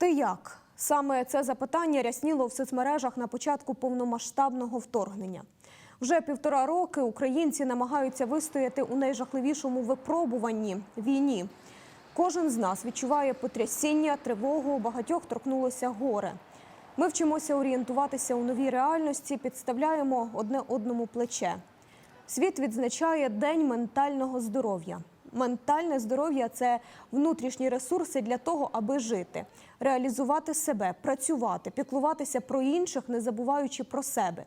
Ти як? Саме це запитання рясніло в соцмережах на початку повномасштабного вторгнення. Вже півтора роки українці намагаються вистояти у найжахливішому випробуванні війні. Кожен з нас відчуває потрясіння, тривогу, багатьох торкнулося горе. Ми вчимося орієнтуватися у новій реальності, підставляємо одне одному плече. Світ відзначає День ментального здоров'я. Ментальне здоров'я це внутрішні ресурси для того, аби жити, реалізувати себе, працювати, піклуватися про інших, не забуваючи про себе.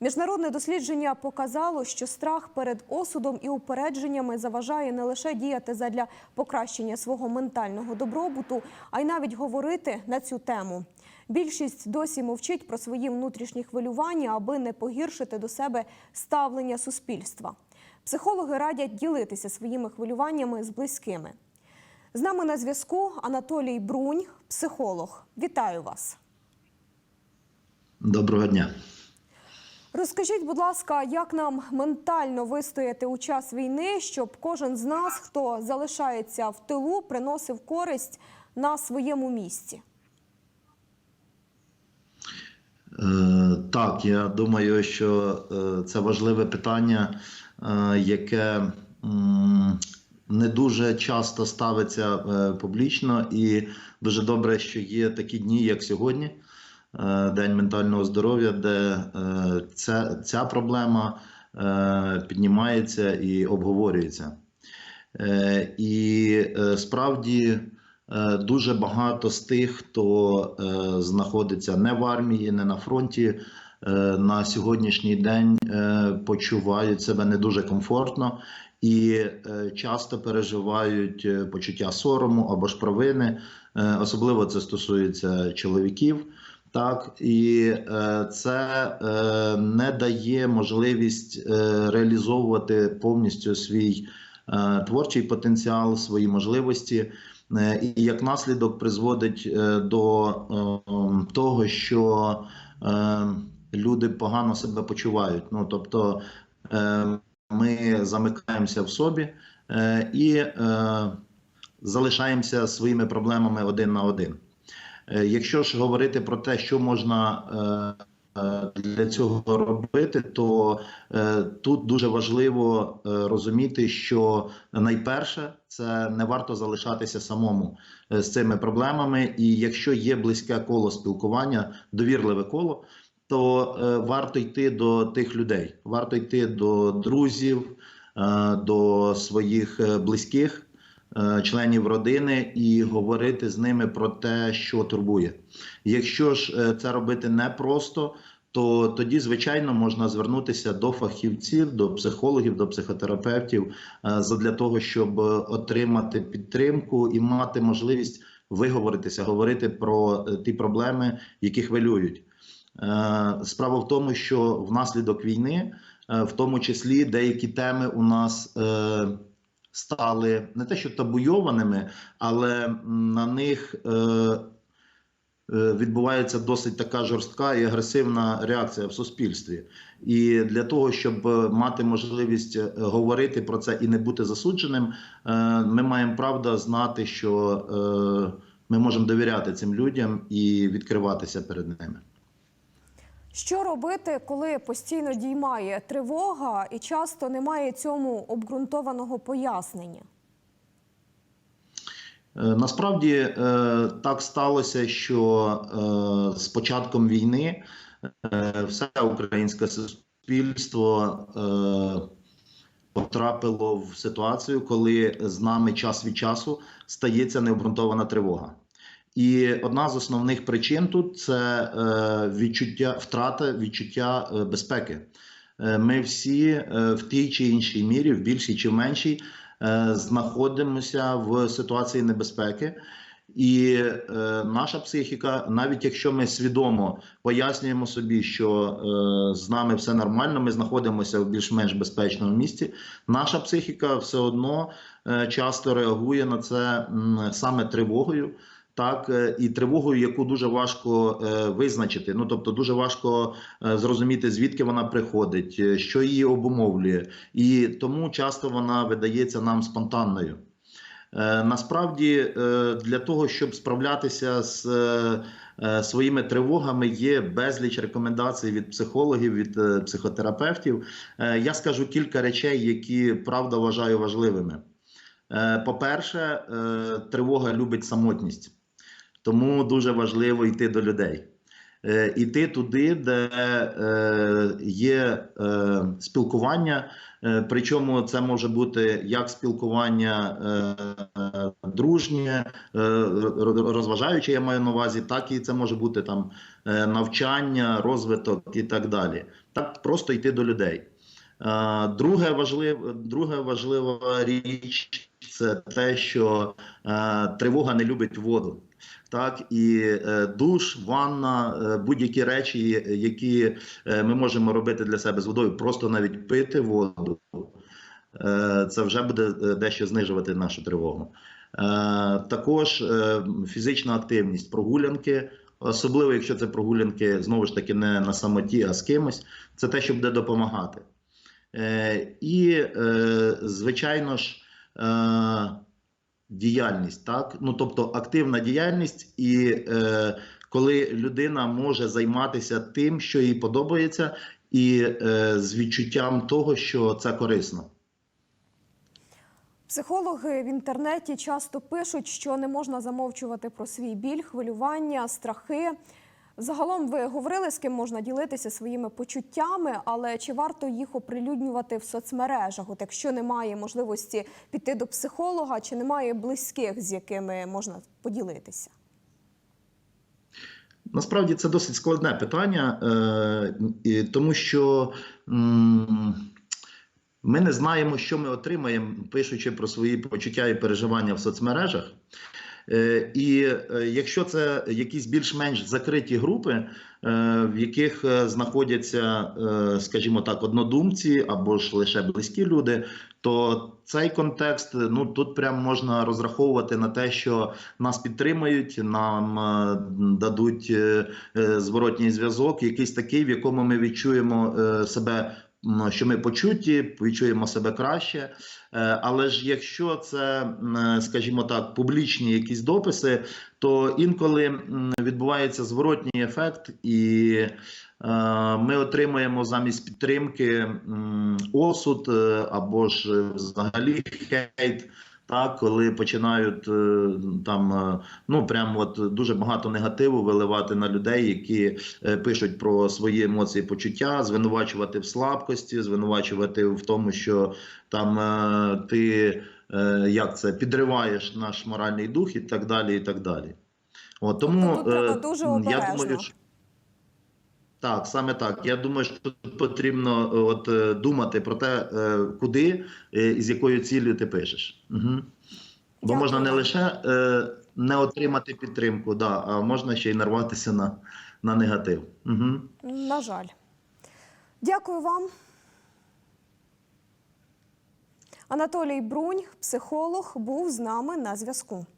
Міжнародне дослідження показало, що страх перед осудом і упередженнями заважає не лише діяти задля покращення свого ментального добробуту, а й навіть говорити на цю тему. Більшість досі мовчить про свої внутрішні хвилювання, аби не погіршити до себе ставлення суспільства. Психологи радять ділитися своїми хвилюваннями з близькими. З нами на зв'язку Анатолій Брунь, психолог. Вітаю вас. Доброго дня. Розкажіть, будь ласка, як нам ментально вистояти у час війни, щоб кожен з нас, хто залишається в тилу, приносив користь на своєму місці? Е, Так, я думаю, що е, це важливе питання, е, яке не дуже часто ставиться е, публічно, і дуже добре, що є такі дні, як сьогодні, е, День ментального здоров'я, де е, ця, ця проблема піднімається і обговорюється. І справді дуже багато з тих, хто знаходиться не в армії, не на фронті, на сьогоднішній день почувають себе не дуже комфортно і е, часто переживають е, почуття сорому або ж провини. Е, Особливо це стосується чоловіків. Так, і це не дає можливість реалізовувати повністю свій творчий потенціал, свої можливості, і як наслідок призводить до того, що люди погано себе почувають. Ну тобто ми замикаємося в собі е, і е, залишаємося своїми проблемами один на один. Е, Якщо ж говорити про те, що можна для цього робити, то тут дуже важливо розуміти, що найперше це не варто залишатися самому з цими проблемами. І якщо є близьке коло спілкування, довірливе коло, то е, варто йти до тих людей, варто йти до друзів, е, до своїх е, близьких членів родини і говорити з ними про те, що турбує. Якщо ж це робити непросто, то тоді, звичайно, можна звернутися до фахівців, до психологів, до психотерапевтів задля того, щоб отримати підтримку і мати можливість виговоритися, говорити про ті проблеми, які хвилюють. Е, Справа в тому, що внаслідок війни, е, в тому числі, деякі теми у нас е, стали не те, що табуйованими, але на них відбувається досить така жорстка і агресивна реакція в суспільстві. І для того, щоб мати можливість говорити про це і не бути засудженим, ми маємо правда знати, що ми можемо довіряти цим людям і відкриватися перед ними. Що робити, коли постійно діймає тривога і часто немає цьому обґрунтованого пояснення? Е, Насправді е, так сталося, що е, з початком війни все українське суспільство потрапило в ситуацію, коли з нами час від часу стається необґрунтована тривога. І одна з основних причин тут це е, відчуття втрата відчуття е, безпеки. Е, Ми всі в тій чи іншій мірі, в більшій чи в меншій, знаходимося в ситуації небезпеки. І е, наша психіка, навіть якщо ми свідомо пояснюємо собі, що е, з нами все нормально, ми знаходимося в більш-менш безпечному місці, наша психіка все одно е, часто реагує на це м, саме тривогою. Так, е, і тривогою, яку дуже важко е, визначити. Ну тобто, дуже важко е, зрозуміти, звідки вона приходить, що її обумовлює, і тому часто вона видається нам спонтанною. Насправді, для того, щоб справлятися з своїми тривогами, є безліч рекомендацій від психологів, від психотерапевтів. Я скажу кілька речей, які правда вважаю важливими. По-перше, тривога любить самотність, тому дуже важливо йти до людей. Е, Іти туди, де е, є е, спілкування, причому це може бути як спілкування дружнє, розважаюче, я маю на увазі, так і це може бути там навчання, розвиток і так далі. Так просто йти до людей. Друге важливе, друге важлива річ це те, що тривога не любить воду. Так, і е, душ, ванна, е, будь-які речі, які е, ми можемо робити для себе з водою, просто навіть пити воду, це вже буде дещо знижувати нашу тривогу. Також фізична активність, прогулянки, особливо якщо це прогулянки знову ж таки не на самоті, а з кимось, це те, що буде допомагати. І, звичайно ж, діяльність, так? Ну, тобто активна діяльність, і е, коли людина може займатися тим, що їй подобається, і е, з відчуттям того, що це корисно. Психологи в інтернеті часто пишуть, що не можна замовчувати про свій біль, хвилювання, страхи. Загалом ви говорили, з ким можна ділитися своїми почуттями, але чи варто їх оприлюднювати в соцмережах? От якщо немає можливості піти до психолога, чи немає близьких, з якими можна поділитися? Насправді це досить складне питання, е, тому що ми не знаємо, що ми отримаємо, пишучи про свої почуття і переживання в соцмережах. Е, І е, якщо це якісь більш-менш закриті групи, е, в яких знаходяться, скажімо так, однодумці або ж лише близькі люди, то цей контекст ну тут прям можна розраховувати на те, що нас підтримають, нам дадуть зворотній зв'язок, якийсь такий, в якому ми відчуємо себе. М, Що ми почуті, відчуємо себе краще, Е, але ж якщо це, е, скажімо так, публічні якісь дописи, то інколи відбувається зворотній ефект, і е, ми отримуємо замість підтримки осуд або ж взагалі хейт. Так, коли починають е, там е, ну прям от дуже багато негативу виливати на людей, які е, пишуть про свої емоції, почуття, звинувачувати в слабкості, звинувачувати в тому, що там ти як це підриваєш наш моральний дух і так далі. і так далі. От, тому Тобто тут треба дуже я думаю, що так, саме так. Я думаю, що тут потрібно е, от е, думати про те, е, куди і з якою ціллю ти пишеш. Угу. Бо можна не лише е, не отримати підтримку, да, а можна ще й нарватися на, на негатив. Угу. На жаль. Дякую вам. Анатолій Брунь, психолог, був з нами на зв'язку.